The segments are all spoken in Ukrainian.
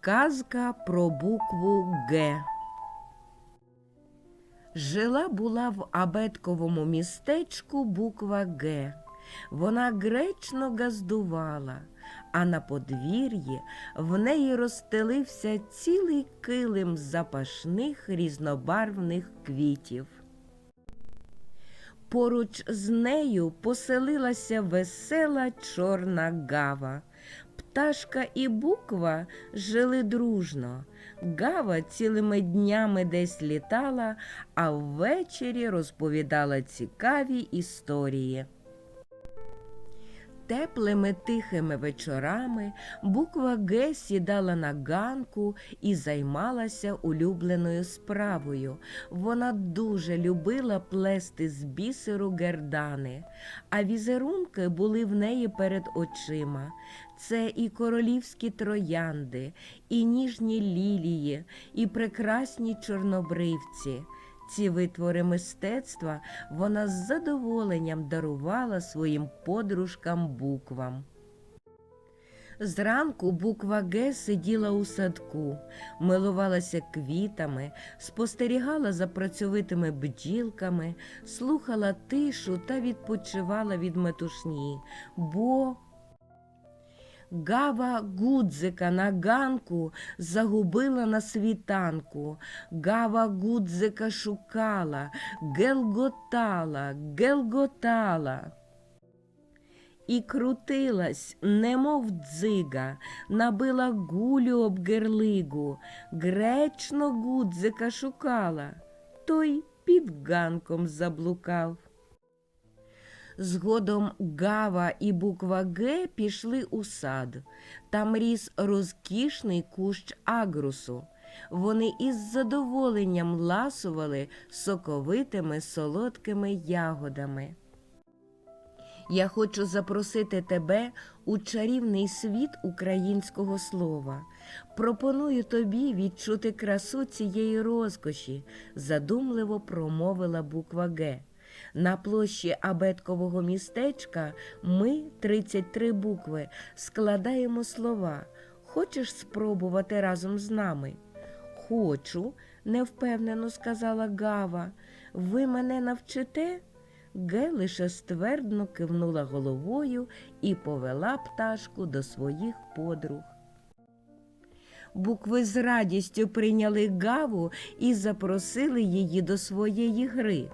Казка про букву Г. Жила була в абетковому містечку буква Г. Вона гречно газдувала, а на подвір'ї в неї розстелився цілий килим запашних різнобарвних квітів. Поруч з нею поселилася весела чорна гава. Пташка і буква жили дружно. Гава цілими днями десь літала, а ввечері розповідала цікаві історії. Теплими тихими вечорами буква Г сідала на ганку і займалася улюбленою справою. Вона дуже любила плести з бісеру гердани, а візерунки були в неї перед очима. Це і королівські троянди, і ніжні лілії, і прекрасні чорнобривці. Ці витвори мистецтва вона з задоволенням дарувала своїм подружкам буквам. Зранку буква Г сиділа у садку, милувалася квітами, спостерігала за працьовитими бджілками, слухала тишу та відпочивала від метушні, бо Гава гудзика на ганку загубила на світанку. Гава гудзика шукала, гелготала, гелготала. І крутилась, немов дзига, набила гулю об герлигу, гречно гудзика шукала, той під ганком заблукав. Згодом Гава і буква Г пішли у сад. Там ріс розкішний кущ агрусу. Вони із задоволенням ласували соковитими солодкими ягодами. Я хочу запросити тебе у чарівний світ українського слова. Пропоную тобі відчути красу цієї розкоші, задумливо промовила буква Г. На площі абеткового містечка ми, 33 букви, складаємо слова. Хочеш спробувати разом з нами? Хочу, невпевнено сказала Гава. Ви мене навчите? Ге лише ствердно кивнула головою і повела пташку до своїх подруг. Букви з радістю прийняли Гаву і запросили її до своєї гри.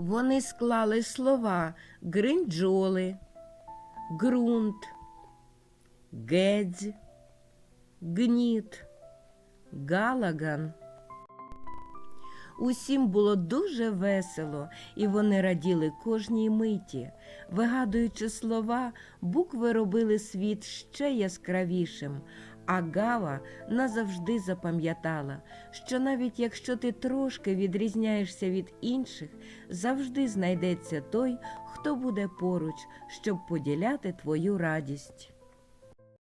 Вони склали слова гринджоли, ґрунт, гедзь, гніт, галаган. Усім було дуже весело, і вони раділи кожній миті. Вигадуючи слова, букви робили світ ще яскравішим, а Гава назавжди запам'ятала, що навіть якщо ти трошки відрізняєшся від інших, завжди знайдеться той, хто буде поруч, щоб поділяти твою радість.